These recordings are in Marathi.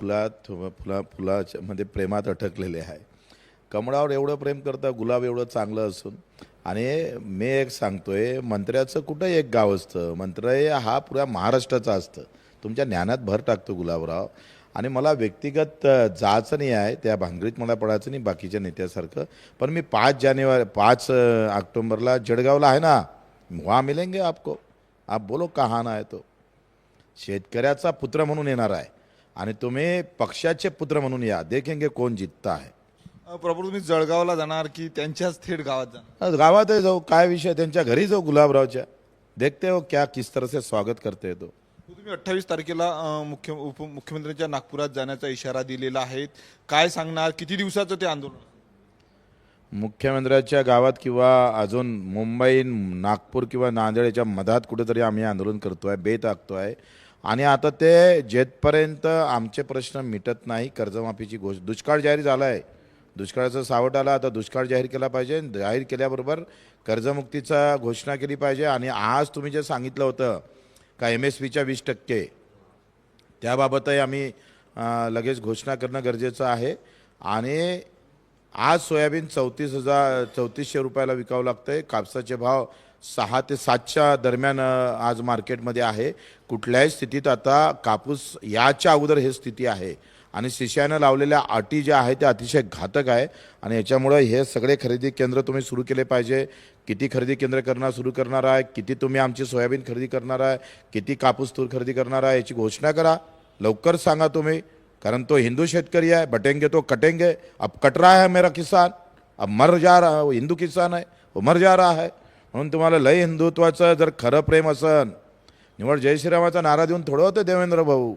फुलात फुला फुलाच्या मध्ये प्रेमात अटकलेले आहे. कमळावर एवढं प्रेम करता गुलाब एवढं चांगलं असून. आणि मी एक सांगतोय मंत्र्याचं कुठं एक गाव असतं? मंत्रालय हा पुऱ्या महाराष्ट्राचा असतं. तुमच्या ज्ञानात भर टाकतो गुलाबराव. आणि मला व्यक्तिगत जायचं नाही आहे त्या भांगरीत मला पडायचं नाही बाकीच्या नेत्यासारखं. पण मी पाच जानेवारी पाच ऑक्टोंबरला ऑक्टोबरला जळगावला आहे ना. वहाँ मिलेंगे आपको. आप बोलो कहाना आहे तो. शेतकऱ्याचा पुत्र म्हणून येणार आहे. आणि तुम्ही पक्षाचे पुत्र म्हणून या. देखेंगे कोण जितता आहे. प्रभू तुम्ही जळगावला जाणार की त्यांच्याच थेट गावात जाणार? गावातही जाऊ. काय विषय? त्यांच्या घरी जाऊ गुलाबरावच्या. देखते हो क्या किस तरह से स्वागत करते तो. तुम्ही अठ्ठावीस तारखेला मुख्य उपमुख्यमंत्र्यांच्या नागपुरात जाण्याचा इशारा दिलेला आहे. काय सांगणार? किती दिवसाचं ते आंदोलन? मुख्यमंत्र्याच्या गावात किंवा अजून मुंबई नागपूर किंवा नांदेड याच्या मधात कुठेतरी आम्ही आंदोलन करतोय बेत आखतोय. आणि आता ते जेथपर्यंत आमचे प्रश्न मिटत नाही कर्जमाफीची घोष दुष्काळ जाहीर झाला आहे दुष्काळाचं सावट आला आता दुष्काळ जाहीर केला पाहिजे. जाहीर केल्याबरोबर कर्जमुक्तीचा घोषणा केली पाहिजे. आणि आज तुम्ही जे सांगितलं होतं का एम एस पीच्या वीस टक्के त्याबाबतही आम्ही लगेच घोषणा करणं गरजेचं आहे. आणि आज सोयाबीन चौतीस हजार चौतीसशे रुपयाला विकावं लागतं आहे कापसाचे भाव सहा ते सातच्या दरम्यान आज मार्केटमध्ये आहे. कुठल्याही स्थितीत आता कापूस याच्या अगोदर हे स्थिती आहे. आणि शिष्यानं लावलेल्या अटी ज्या आहेत त्या अतिशय घातक आहे. आणि याच्यामुळं हे सगळे खरेदी केंद्र तुम्ही सुरू केले पाहिजे. किती खरेदी केंद्र करणार सुरू करणार आहे? किती तुम्ही आमची सोयाबीन खरेदी करणार आहे? किती कापूस तूर खरेदी करणार आहे? याची घोषणा करा. लवकर सांगा तुम्ही. कारण तो हिंदू शेतकरी आहे. बटेंगे तो कटेंगे. अब कट रहा है मेरा किसान. अब मर जा रहा है. वो हिंदू किसान आहे वो मर जा रहा है. म्हणून तुम्हाला लय हिंदुत्वाचं जर खरं प्रेम असन निवड जय श्रीरामाचा नारा देऊन थोडं होतं देवेंद्र भाऊ.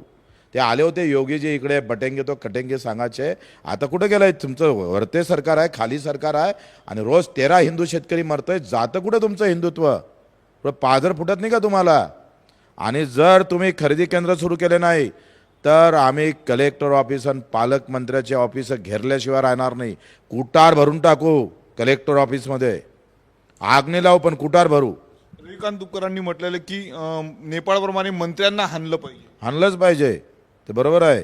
ते आले होते योगीजी इकडे बटेंगे तो कटेंगे सांगायचे. आता कुठं गेलंय? तुमचं वरते सरकार आहे खाली सरकार आहे आणि रोज तेरा हिंदू शेतकरी मरतोय जातं कुठं तुमचं हिंदुत्व? पाझर फुटत नाही का तुम्हाला? आणि जर तुम्ही खरेदी केंद्र सुरू केले नाही तर आम्ही कलेक्टर ऑफिस आणि पालकमंत्र्याचे ऑफिस घेरल्याशिवाय राहणार नाही. कुटार भरून टाकू कलेक्टर ऑफिसमध्ये आग नाही लावू पण कुटार भरू? रविकांत तुपकरांनी म्हटलेलं की अ, नेपाळप्रमाणे मंत्र्यांना हाणलं पाहिजे. आणलंच पाहिजे. ते बरोबर आहे.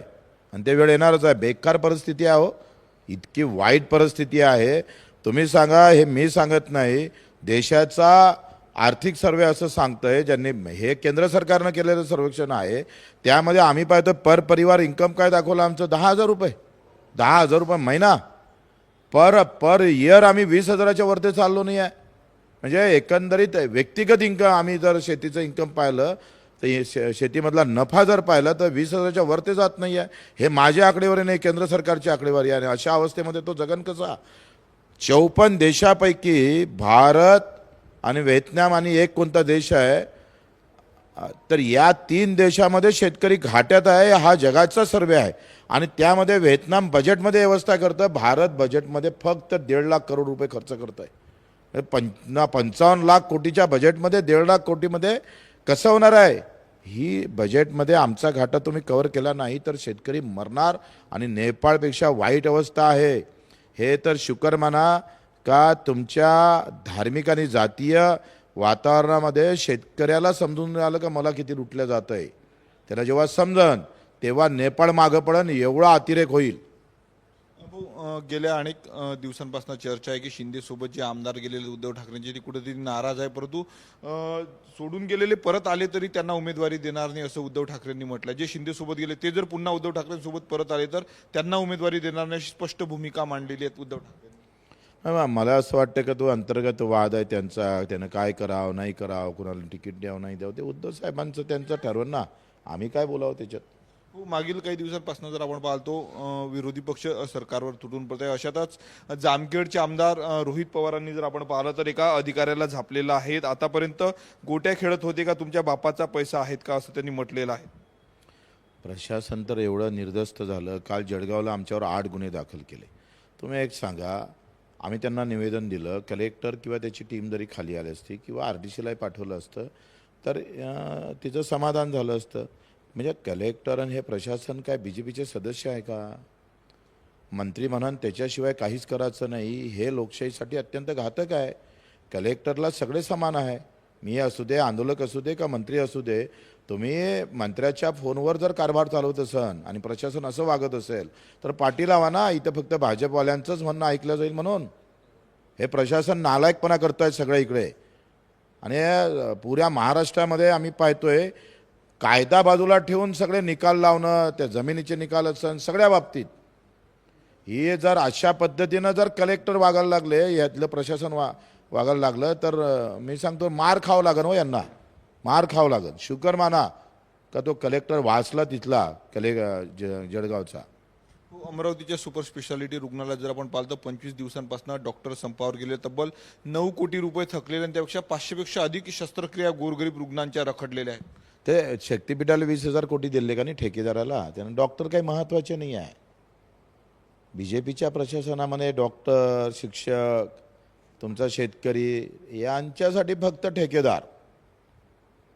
आणि ते वेळ येणारच आहे. बेकार परिस्थिती आहे हो. इतकी वाईट परिस्थिती आहे. तुम्ही सांगा हे मी सांगत नाही. देशाचा आर्थिक सर्वे असं सांगतंय ज्यांनी हे केंद्र सरकारनं केलेलं सर्वेक्षण आहे. त्यामध्ये आम्ही पाहतो पर परिवार इन्कम काय दाखवलं आमचं? दहा हजार रुपये. दहा हजार रुपये महिना. पर पर इयर आम्ही वीस हजाराच्या वरती चाललो नाही आहे म्हणजे एकंदरीत व्यक्तिगत इन्कम आम्ही जर शेतीचं इन्कम पाहिलं तर हे शे शेतीमधला नफा जर पाहिला तर वीस हजाराच्या वरती जात नाही आहे हे माझी आकडेवारी नाही केंद्र सरकारची आकडेवारी आहे. आणि अशा अवस्थेमध्ये तो जगन कसा? चौपन्न देशापैकी भारत आणि व्हिएतनाम आणि एक कोणता देश आहे तर या तीन देशामध्ये शेतकरी घाट्यात आहे हा जगाचा सर्वे आहे. आणि त्यामध्ये व्हिएतनाम बजेटमध्ये व्यवस्था करतं भारत बजेटमध्ये फक्त दीड लाख करोड रुपये खर्च करत आहे पंच पंचावन्न लाख कोटीच्या बजेटमध्ये दीड लाख कोटीमध्ये कसं होणार आहे? ही बजेटमध्ये आमचा घाटा तुम्ही कव्हर केला नाही तर शेतकरी मरणार आणि नेपाळपेक्षा वाईट अवस्था आहे. हे तर शुकर म्हणा का तुमच्या धार्मिक आणि जातीय वातावरणामध्ये शेतकऱ्याला समजून आलं का मला किती लुटलं जातं आहे त्याला जेव्हा समजन तेव्हा नेपाळ मागं पडन एवढा अतिरेक होईल. भाऊ, गेल्या अनेक दिवसांपासून चर्चा आहे की शिंदेसोबत जे आमदार गेलेले उद्धव ठाकरेंचे ते कुठेतरी नाराज आहे. परंतु सोडून गेलेले परत आले तरी त्यांना उमेदवारी देणार नाही असं उद्धव ठाकरेंनी म्हटलं जे शिंदेसोबत गेले ते जर पुन्हा उद्धव ठाकरेंसोबत परत आले तर त्यांना उमेदवारी देणार नाही अशी स्पष्ट भूमिका मांडलेली आहे उद्धव ठाकरे. मला असं वाटतं का तो अंतर्गत वाद आहे त्यांचा. त्यानं काय करावं नाही करावं कुणाला तिकीट द्यावं नाही द्यावं ते उद्धव साहेबांचं त्यांचं ठरवून ना. आम्ही काय बोलावं त्याच्यात? हो, मागील काही दिवसांपासून जर आपण पाहतो विरोधी पक्ष सरकारवर तुटून पडत आहे अशातच जामखेडचे आमदार रोहित पवारांनी जर आपण पाहिलं तर एका अधिकाऱ्याला झापलेलं आहेत. आतापर्यंत गोट्या खेळत होते का? तुमच्या बापाचा पैसा आहेत का? असं त्यांनी म्हटलेलं आहे. प्रशासन तर एवढं निर्दस्त झालं. काल जळगावला आमच्यावर आठ गुन्हे दाखल केले. तुम्ही एक सांगा आम्ही त्यांना निवेदन दिलं. कलेक्टर किंवा त्याची टीम जरी खाली आली असती किंवा आर डी सीलाही पाठवलं असतं तर तिचं समाधान झालं असतं. म्हणजे कलेक्टर आणि हे प्रशासन काय बी जे पीचे सदस्य आहे का? मंत्री म्हणून त्याच्याशिवाय काहीच करायचं नाही. हे लोकशाहीसाठी अत्यंत घातक आहे. कलेक्टरला सगळे समान आहे. मी असू दे आंदोलक असू दे का मंत्री असू दे तुम्ही मंत्र्याच्या फोनवर जर कारभार चालवत असन आणि प्रशासन असं वागत असेल तर पाठी लावा ना इथं फक्त भाजपवाल्यांचंच म्हणणं ऐकलं जाईल म्हणून. हे प्रशासन नालायकपणा करतायत सगळ्या इकडे. आणि पुऱ्या महाराष्ट्रामध्ये आम्ही पाहतोय कायदा बाजूला ठेवून सगळे निकाल लावणं त्या जमिनीचे निकाल असन सगळ्या बाबतीत. ही जर अशा पद्धतीनं जर कलेक्टर वागायला लागले यातलं प्रशासन वा वागायला लागलं तर मी सांगतो मार खावं लागन हो यांना. मार खावं लागन. शुकर माना का तो कलेक्टर वाचला तिथला कले ज- जळगावचा. अमरावतीच्या सुपर स्पेशालिटी रुग्णालयात जर आपण पाहिलं तर पंचवीस दिवसांपासून डॉक्टर संपावर गेले तब्बल नऊ कोटी रुपये थकलेले आणि त्यापेक्षा पाचशेपेक्षा अधिक शस्त्रक्रिया गोरगरीब रुग्णांच्या रखडलेल्या आहेत. ते शक्तीपीठाला वीस हजार कोटी दिले का नाही ठेकेदाराला? त्यानं डॉक्टर काही महत्त्वाचे नाही आहे. बी जे पीच्या प्रशासनामध्ये डॉक्टर शिक्षक तुमचा शेतकरी यांच्यासाठी फक्त ठेकेदार.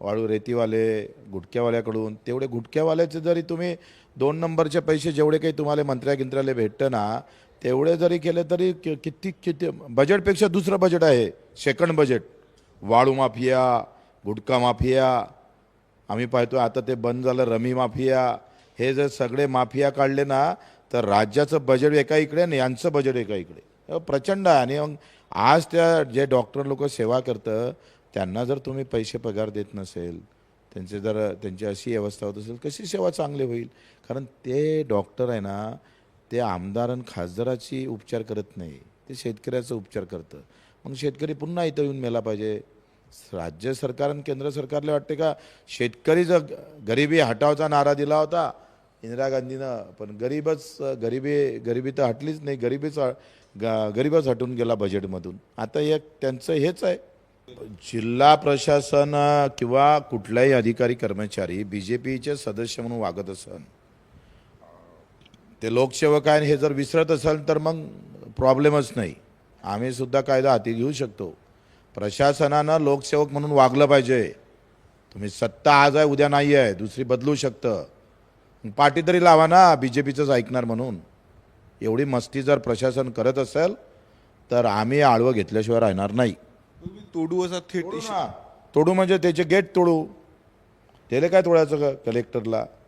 वाळू रेतीवाले गुटख्यावाल्याकडून तेवढे गुटख्यावाल्याचे जरी तुम्ही दोन नंबरचे पैसे जेवढे काही तुम्हाला मंत्र्या गिंत्र्याला भेटतं ना तेवढे जरी केले तरी किती किती बजेटपेक्षा दुसरं बजेट आहे सेकंड बजेट वाळू माफिया गुटखा माफिया आम्ही पाहतो आता ते बंद झालं रमी माफिया. हे जर सगळे माफिया काढले ना तर राज्याचं बजेट एका इकडे आणि यांचं बजेट एका इकडे. प्रचंड आहे. आणि मग आज त्या जे डॉक्टर लोक सेवा करतं त्यांना जर तुम्ही पैसे पगार देत नसेल त्यांचे जर त्यांची अशी व्यवस्था होत असेल कशी सेवा चांगली होईल? कारण ते डॉक्टर आहे ना ते आमदार आणि खासदाराची उपचार करत नाही. ते शेतकऱ्याचा उपचार करतं. मग शेतकरी पुन्हा इथं येऊन मेला पाहिजे. राज्य सरकार आणि केंद्र सरकारला वाटते का शेतकरी जर गरिबी हटावचा नारा दिला होता. इंदिरा गांधीनं पण गरीबच गरिबी गरिबी तर हटलीच नाही गरिबीच गरीबच हटून गेला बजेटमधून आता एक त्यांचं हेच आहे. जिल्हा प्रशासन किंवा कुठलाही अधिकारी कर्मचारी बी जे पीचे सदस्य म्हणून वागत असन ते लोकसेवक आहे हे जर विसरत असाल तर मग प्रॉब्लेमच नाही. आम्ही सुद्धा कायदा हाती घेऊ शकतो. प्रशासनानं लोकसेवक म्हणून वागलं पाहिजे. तुम्ही सत्ता आज आहे उद्या नाही आहे दुसरी बदलू शकतं. पाठी तरी लावा ना बी जे पीचंच ऐकणार म्हणून. एवढी मस्ती जर प्रशासन करत असेल तर आम्ही आडवं घेतल्याशिवाय राहणार नाही. तोडू असा थेट. तोडू म्हणजे त्याचे गेट तोडू. त्याला काय तोडायचं का कलेक्टरला